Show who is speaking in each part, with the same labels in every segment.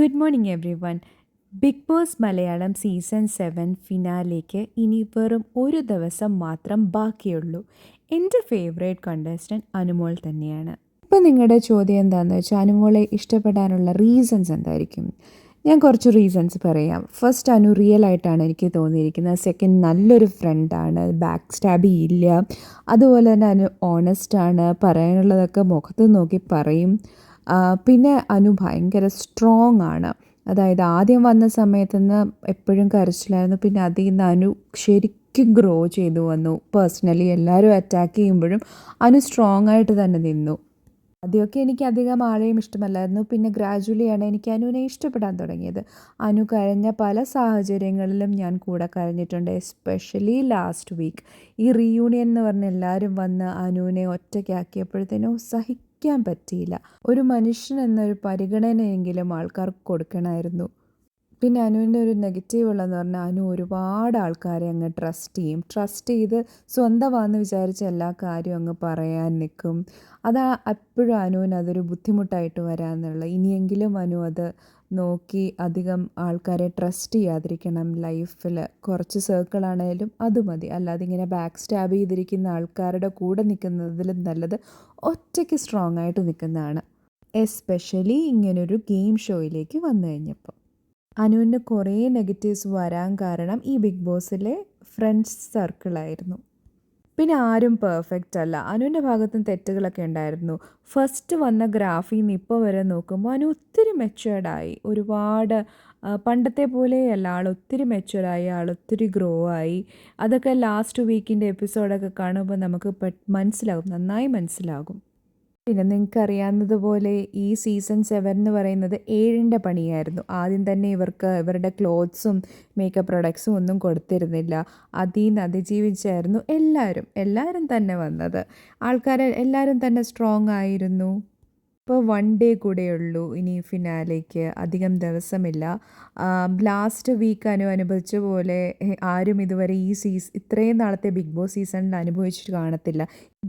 Speaker 1: Good morning everyone Bigg Boss Malayalam season seven ഫിനാലേക്ക് ഇനി വെറും ഒരു ദിവസം മാത്രം ബാക്കിയുള്ളൂ. എന്റെ ഫേവറേറ്റ് കണ്ടസ്റ്റന്റ് അനുമോൾ തന്നെയാണ്. ഇപ്പം നിങ്ങളുടെ ചോദ്യം എന്താണെന്ന് വെച്ചാൽ അനുമോളെ ഇഷ്ടപ്പെടാനുള്ള റീസൺസ് എന്തായിരിക്കും? ഞാൻ കുറച്ച് റീസൺസ് പറയാം. ഫസ്റ്റ് അനു റിയൽ ആയിട്ടാണ് എനിക്ക് തോന്നിയിരിക്കുന്നത്. സെക്കൻഡ് നല്ലൊരു ഫ്രണ്ടാണ് ബാക്ക് സ്റ്റാബി ഇല്ല. അതുപോലെ തന്നെ അനു ഓണസ്റ്റ് ആണ്. പറയാനുള്ളതൊക്കെ മുഖത്ത് നോക്കി പറയും. പിന്നെ അനു ഭയങ്കര സ്ട്രോങ് ആണ്. അതായത് ആദ്യം വന്ന സമയത്ത് നിന്ന് എപ്പോഴും കരച്ചിലായിരുന്നു. പിന്നെ അതിൽ നിന്ന് അനു ശരിക്കും ഗ്രോ ചെയ്തു വന്നു. പേഴ്സണലി എല്ലാവരും അറ്റാക്ക് ചെയ്യുമ്പോഴും അനു സ്ട്രോങ് ആയിട്ട് തന്നെ നിന്നു. ആദ്യമൊക്കെ എനിക്ക് അധികം ആളെയും ഇഷ്ടമല്ലായിരുന്നു. പിന്നെ ഗ്രാജുവലിയാണ് എനിക്ക് അനുവിനെ ഇഷ്ടപ്പെടാൻ തുടങ്ങിയത്. അനു കരഞ്ഞ പല സാഹചര്യങ്ങളിലും ഞാൻ കൂടെ കരഞ്ഞിട്ടുണ്ട്. എസ്പെഷ്യലി ലാസ്റ്റ് വീക്ക് ഈ റീയൂണിയൻ എന്ന് പറഞ്ഞ് എല്ലാവരും വന്ന് അനുവിനെ ഒറ്റയ്ക്കാക്കിയപ്പോഴത്തേനും സഹിക്കാൻ പറ്റിയില്ല. ഒരു മനുഷ്യൻ എന്നൊരു പരിഗണനയെങ്കിലും ആൾക്കാർക്ക് കൊടുക്കണമായിരുന്നു. പിന്നെ അനുവിന്റെ ഒരു നെഗറ്റീവ് ഉള്ളതെന്ന് പറഞ്ഞാൽ അനു ഒരുപാട് ആൾക്കാരെ അങ്ങ് ട്രസ്റ്റ് ചെയ്യും. ട്രസ്റ്റ് ചെയ്ത് സ്വന്തമാണെന്ന് വിചാരിച്ച് എല്ലാ കാര്യവും അങ്ങ് പറയാൻ നിൽക്കും. അതാ എപ്പോഴും അനുവിന് അതൊരു ബുദ്ധിമുട്ടായിട്ട് വരാമെന്നുള്ള ഇനിയെങ്കിലും അനു അത് നോക്കി അധികം ആൾക്കാരെ ട്രസ്റ്റ് ചെയ്യാതിരിക്കണം ലൈഫിൽ കുറച്ച് സർക്കിളാണേലും അത് മതി. അല്ലാതെ ഇങ്ങനെ ബാക്ക് സ്റ്റാബ് ചെയ്തിരിക്കുന്ന ആൾക്കാരുടെ കൂടെ നിൽക്കുന്നതിലും നല്ലത് ഒറ്റയ്ക്ക് സ്ട്രോങ് ആയിട്ട് നിൽക്കുന്നതാണ്. എസ്പെഷ്യലി ഇങ്ങനൊരു ഗെയിം ഷോയിലേക്ക് വന്നു കഴിഞ്ഞപ്പോൾ. അനുവിന് കുറേ നെഗറ്റീവ്സ് വരാൻ കാരണം ഈ ബിഗ് ബോസിലെ ഫ്രണ്ട്സ് സർക്കിളായിരുന്നു. പിന്നെ ആരും പെർഫെക്റ്റ് അല്ല. അനുവിന്റെ ഭാഗത്തും തെറ്റുകളൊക്കെ ഉണ്ടായിരുന്നു. ഫസ്റ്റ് വന്ന ഗ്രാഫിൽ നിന്ന് ഇപ്പോൾ വരെ നോക്കുമ്പോൾ അനു ഒത്തിരി മെച്ചുവേർഡായി ഒരുപാട് പണ്ടത്തെ പോലെയല്ല. ആൾ ഒത്തിരി മെച്ചുവറായി ആൾ ഒത്തിരി ഗ്രോ ആയി. അതൊക്കെ ലാസ്റ്റ് വീക്കിന്റെ എപ്പിസോഡൊക്കെ കാണുമ്പോൾ നമുക്ക് മനസ്സിലാകും. നന്നായി മനസ്സിലാകും. പിന്നെ നിങ്ങൾക്കറിയാവുന്നതുപോലെ ഈ സീസൺ സെവൻ എന്ന് പറയുന്നത് ഏഴിന്റെ പണിയായിരുന്നു. ആദ്യം തന്നെ ഇവർക്ക് ഇവരുടെ ക്ലോത്ത്സും മേക്കപ്പ് പ്രൊഡക്ട്സും ഒന്നും കൊടുത്തിരുന്നില്ല. അതിൽ അതിജീവിച്ചായിരുന്നു എല്ലാവരും എല്ലാവരും തന്നെ വന്നത്. ആൾക്കാർ എല്ലാവരും തന്നെ സ്ട്രോങ് ആയിരുന്നു. ഇപ്പോൾ വൺ ഡേ കൂടെയുള്ളൂ ഇനി ഫിനാലേക്ക് അധികം ദിവസമില്ല. ലാസ്റ്റ് വീക്ക് അനു അനുഭവിച്ച പോലെ ആരും ഇതുവരെ ഈ സീസ് ഇത്രയും നാളത്തെ ബിഗ് ബോസ് സീസണിൽ അനുഭവിച്ചിട്ട് കാണത്തില്ല.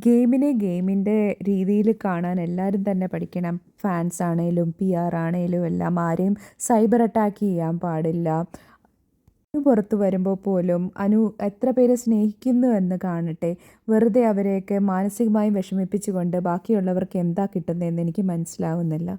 Speaker 1: ഗെയിമിനെ ഗെയിമിന്റെ രീതിയിൽ കാണാൻ എല്ലാവരും തന്നെ പഠിക്കണം. ഫാൻസ് ആണേലും പി ആർ ആണേലും എല്ലാം ആരെയും സൈബർ അറ്റാക്ക് ചെയ്യാൻ പാടില്ല. അനു പുറത്ത് വരുമ്പോൾ പോലും അനു എത്ര പേരെ സ്നേഹിക്കുന്നു എന്ന് കാണട്ടെ വെറുതെ അവരെയൊക്കെ മാനസികമായി വിഷമിപ്പിച്ചുകൊണ്ട് ബാക്കിയുള്ളവർക്ക് എന്താ കിട്ടുന്നതെന്ന് എനിക്ക് മനസ്സിലാവുന്നില്ല.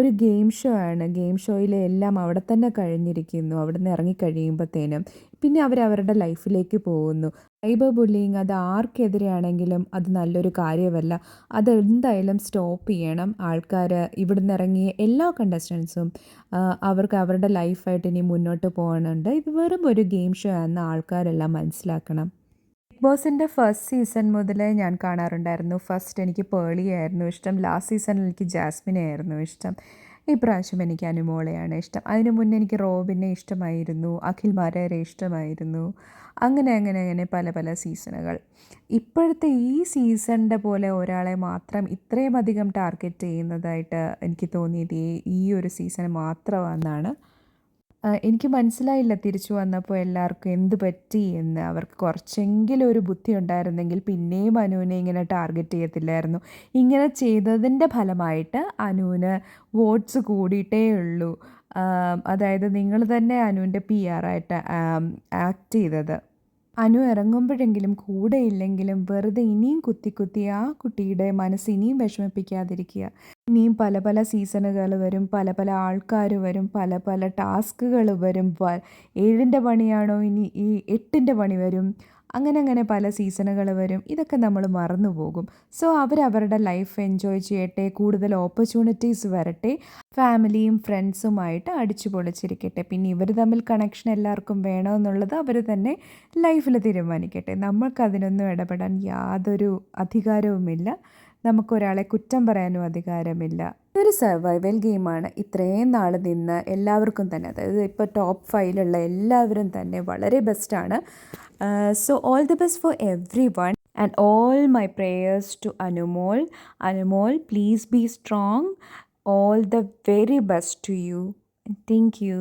Speaker 1: ഒരു ഗെയിം ഷോ ആണ്. ഗെയിം ഷോയിലെ എല്ലാം അവിടെ തന്നെ കഴിഞ്ഞിരിക്കുന്നു. അവിടെ നിന്ന് ഇറങ്ങിക്കഴിയുമ്പോഴത്തേനും പിന്നെ അവർ അവരുടെ ലൈഫിലേക്ക് പോകുന്നു. സൈബർ ബുള്ളിങ് അത് ആർക്കെതിരെയാണെങ്കിലും അത് നല്ലൊരു കാര്യമല്ല. അത് എന്തായാലും സ്റ്റോപ്പ് ചെയ്യണം. ആൾക്കാർ ഇവിടുന്ന് ഇറങ്ങിയ എല്ലാ കണ്ടസ്റ്റൻസും അവർക്ക് അവരുടെ ലൈഫായിട്ട് ഇനി മുന്നോട്ട് പോകാനുണ്ട്. ഇത് വെറും ഒരു ഗെയിം ഷോ ആണെന്ന് ആൾക്കാരെല്ലാം മനസ്സിലാക്കണം. ബോസിന്റെ ഫസ്റ്റ് സീസൺ മുതലേ ഞാൻ കാണാറുണ്ടായിരുന്നു. ഫസ്റ്റ് എനിക്ക് പേളിയായിരുന്നു ഇഷ്ടം. ലാസ്റ്റ് സീസണിൽ എനിക്ക് ജാസ്മിനെ ആയിരുന്നു ഇഷ്ടം. ഇപ്രാവശ്യം എനിക്ക് അനുമോളെയാണ് ഇഷ്ടം. അതിനു മുന്നേ എനിക്ക് റോബിനെ ഇഷ്ടമായിരുന്നു. അഖിൽ മാരേരെ ഇഷ്ടമായിരുന്നു. അങ്ങനെ അങ്ങനെ അങ്ങനെ പല പല സീസണുകൾ. ഇപ്പോഴത്തെ ഈ സീസണിന്റെ പോലെ ഒരാളെ മാത്രം ഇത്രയും അധികം ടാർഗറ്റ് ചെയ്യുന്നതായിട്ട് എനിക്ക് തോന്നിയത് ഈ- ഒരു സീസൺ മാത്രമാണെന്നാണ്. എനിക്ക് മനസ്സിലായില്ല തിരിച്ചു വന്നപ്പോൾ എല്ലാവർക്കും എന്ത് പറ്റി എന്ന്. അവർക്ക് കുറച്ചെങ്കിലും ഒരു ബുദ്ധി ഉണ്ടായിരുന്നെങ്കിൽ പിന്നെയും അനുവിനെ ഇങ്ങനെ ടാർഗറ്റ് ചെയ്യത്തില്ലായിരുന്നു. ഇങ്ങനെ ചെയ്തതിന്റെ ഫലമായിട്ട് അനുവിന് വോട്ട്സ് കൂടിയിട്ടേ ഉള്ളൂ. അതായത് നിങ്ങൾ തന്നെ അനുവിന്റെ പി ആറായിട്ട് ആക്ട് ചെയ്തത്. അനു ഇറങ്ങുമ്പോഴെങ്കിലും കൂടെയില്ലെങ്കിലും വെറുതെ ഇനിയും കുത്തി കുത്തി ആ കുട്ടിയുടെ മനസ്സ് ഇനിയും വിഷമിപ്പിക്കാതിരിക്കുക. ഇനിയും പല പല സീസണുകൾ വരും പല പല ആൾക്കാർ വരും പല പല ടാസ്കുകൾ വരും. ഏഴിന്റെ പണിയാണോ ഇനി ഈ എട്ടിന്റെ പണി വരും? അങ്ങനെ അങ്ങനെ പല സീസണുകൾ വരും. ഇതൊക്കെ നമ്മൾ മറന്നു പോകും. സോ അവരവരുടെ ലൈഫ് എൻജോയ് ചെയ്യട്ടെ കൂടുതൽ ഓപ്പർച്യൂണിറ്റീസ് വരട്ടെ ഫാമിലിയും ഫ്രണ്ട്സുമായിട്ട് അടിച്ചു പൊളിച്ചിരിക്കട്ടെ പിന്നെ ഇവർ തമ്മിൽ കണക്ഷൻ എല്ലാവർക്കും വേണമെന്നുള്ളത് അവർ തന്നെ ലൈഫിൽ തീരുമാനിക്കട്ടെ. നമ്മൾക്കതിനൊന്നും ഇടപെടാൻ യാതൊരു അധികാരവുമില്ല. നമുക്കൊരാളെ കുറ്റം പറയാനും അധികാരമില്ല. ഇതൊരു സർവൈവൽ ഗെയിമാണ് ഇത്രയും നാൾ നിന്ന് എല്ലാവർക്കും തന്നെ അതായത് ഇപ്പോൾ ടോപ്പ് ഫൈവിലുള്ള എല്ലാവരും തന്നെ വളരെ ബെസ്റ്റാണ് so all the best for everyone and all my prayers to Anumol Anumol please be strong all the very best to you thank you